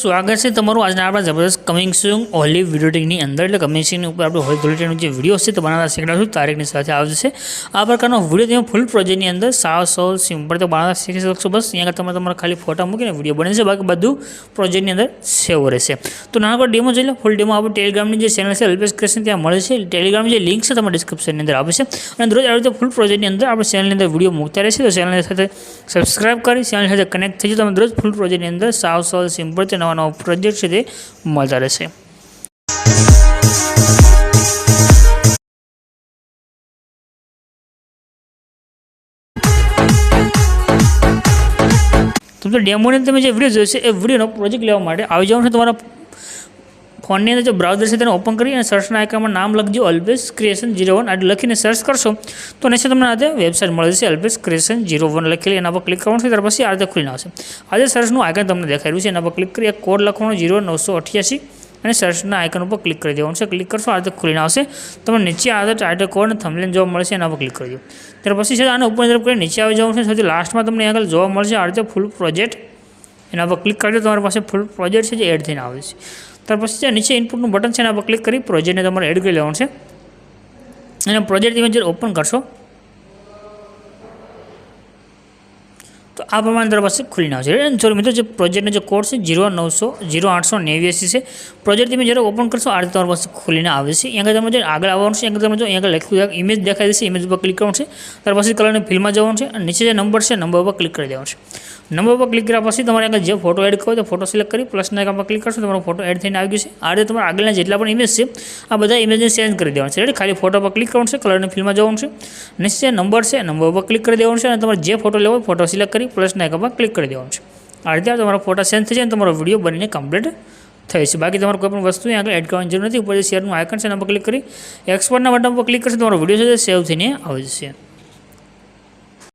સ્વાગત છે? તમારું આજના આપણા જબરદસ્ત કમિંગ સૂન ઓલી વીડિયો ટેકની અંદર. એટલે કમિંગ સૂનની ઉપર આપણે હોળી ધૂળેટીનો જે વીડિયો છે તે બનાવતા શીખડાશું તારીખની સાથે આવશે? આ પ્રકારનો વીડિયો તમે ફૂલ પ્રોજેક્ટની અંદર સાવ સો સિમ્પલ તો બનાવતા શીખી શકશો બસ. અહીંયા આગળ તમે તમારા ખાલી ફોટા મૂકીને વીડિયો બને છે. બાકી બધું પ્રોજેક્ટની અંદર સેવ રહેશે. તો નાનો ડેમો જોઈ લો. ફૂલ ડેમો આપણે ટેલિગ્રામની જે ચેનલ છે, અલ્પેશ ક્રિએશન ત્યાં મળે છે. ટેલિગ્રામની જે લિંક છે તમારા ડિસ્ક્રિપ્શનની અંદર આવે છે. અને દરરોજ આવી રીતે ફૂલ પ્રોજેક્ટની અંદર આપણે ચેનલની અંદર વીડિયો મૂકતા રહેશે તો ચેનલની સાથે સબસ્ક્રાઇબ કરી ચેનલ સાથે કનેક્ટ થઈ જાય તમે દરરોજ ફૂલ પ્રોજેક્ટની અંદર સાવ સાવ સિમ્પલ તે નવા નવા પ્રોજેક્ટ છે તે મળતા રહેશે. તમને ડેમોની તમે જે વીડિયો જોઈશે એ વિડીયોનો પ્રોજેક્ટ લેવા માટે આવી જવાનું છે તમારા ફોનની અંદર જો બ્રાઉઝર છે તેને ઓપન કરી અને સર્ચના આઇકનમાં નામ લખજો અલ્પેશ ક્રિએશન જીરો વન આ લખીને સર્ચ કરશો, તો નીચે તમને આ વેબસાઇટ મળે છે અલ્પેશ ક્રિએશન જીરો વન લખેલી એના પર ક્લિક કરવાનું છે, ત્યાર પછી આ રીતે ખુલીને આવશે આજે સર્ચનું આઇકન તમને દેખાઈ રહ્યું છે, એના પર ક્લિક કરી એક કોડ લખવાનો જીરો નવસો અઠ્યાસી, અને સર્ચના આઇકન ઉપર ક્લિક કરી દેવાનું છે. ક્લિક કરશો, આ રીતે ખુલીને આવશે. તમને નીચે આ ટાઇટલ કોડ અને થમલેન જોવા મળશે એના પર ક્લિક કરી દો. ત્યાર પછી છે, આને ઉપર તરફ કરી નીચે આવી જવાનું છે. સૌથી લાસ્ટમાં તમને આગળ જોવા મળશે આ રીતે ફૂલ પ્રોજેક્ટ એના પર ક્લિક કરી દો, તમારી પાસે ફૂલ પ્રોજેક્ટ છે જે એડ થઈને આવે છે. ત્યાર પછી જે નીચે ઇનપુટનું બટન છે એના પર ક્લિક કરી પ્રોજેક્ટને તમારે એડ કરી લેવાનું છે. અને પ્રોજેક્ટ તમે જ્યારે ઓપન કરશો. તો આ પ્રમાણે તમારી પાસે ખુલીને આવશે અને જો મિત્રો જે પ્રોજેક્ટનો જે કોડ છે જીરો નવસો જીરો આઠસો નેવ્યાસી છે પ્રોજેક્ટ તમે જ્યારે ઓપન કરશો, આ રીતે તમારી પાસે ખુલીને આવે છે. આગળ તમે જે આગળ આવવાનું છે આગળ તમે જો, અહીંયા લખ્યું ઇમેજ દેખાઈ દેશે ઇમેજ ઉપર ક્લિક કરવાનું છે. ત્યાર પછી કલરની ફિલ્મમાં જવાનું છે અને નીચે જે નંબર છે નંબર ઉપર ક્લિક કરી દેવાનું છે. નંબર પર ક્લિક કર્યા પછી તમારે આગળ જે ફોટો એડ કરો તો ફોટો સિલેક્ટ કરી પ્લસના આઇકન પર ક્લિક કરશો, તમારો ફોટો એડ થઈને આવી ગયો છે. આ રીતે તમારા આગળના જેટલા પણ ઇમેજ છે, આ બધા ઇમેજને ચેન્જ કરી દેવાનું છે. રેડી ખાલી ફોટો પર ક્લિક કરવાનું છે કલરની ફિલ્મમાં જવાનું છે. નીચે નંબર છે નંબર પર ક્લિક કરી દેવાનું છે અને તમારે જે ફોટો લેવો ફોટો સિલેક્ટ કરી પ્લસના આઇકન પર ક્લિક કરી દેવાનું છે. આ રીતે તમારો ફોટો સેન્ડ થઈ જાય અને તમારો વીડિયો બનીને કમ્પ્લીટ થઈ છે બાકી તમારે કોઈ પણ વસ્તુ આગળ એડ કરવાની જરૂર નથી. ઉપર જે શેરનું આઇકન છે, એના પર ક્લિક કરી એક્સપોર્ટના બટન પર ક્લિક કરશે, તમારો વીડિયો છે સેવ થઈને આવી જશે.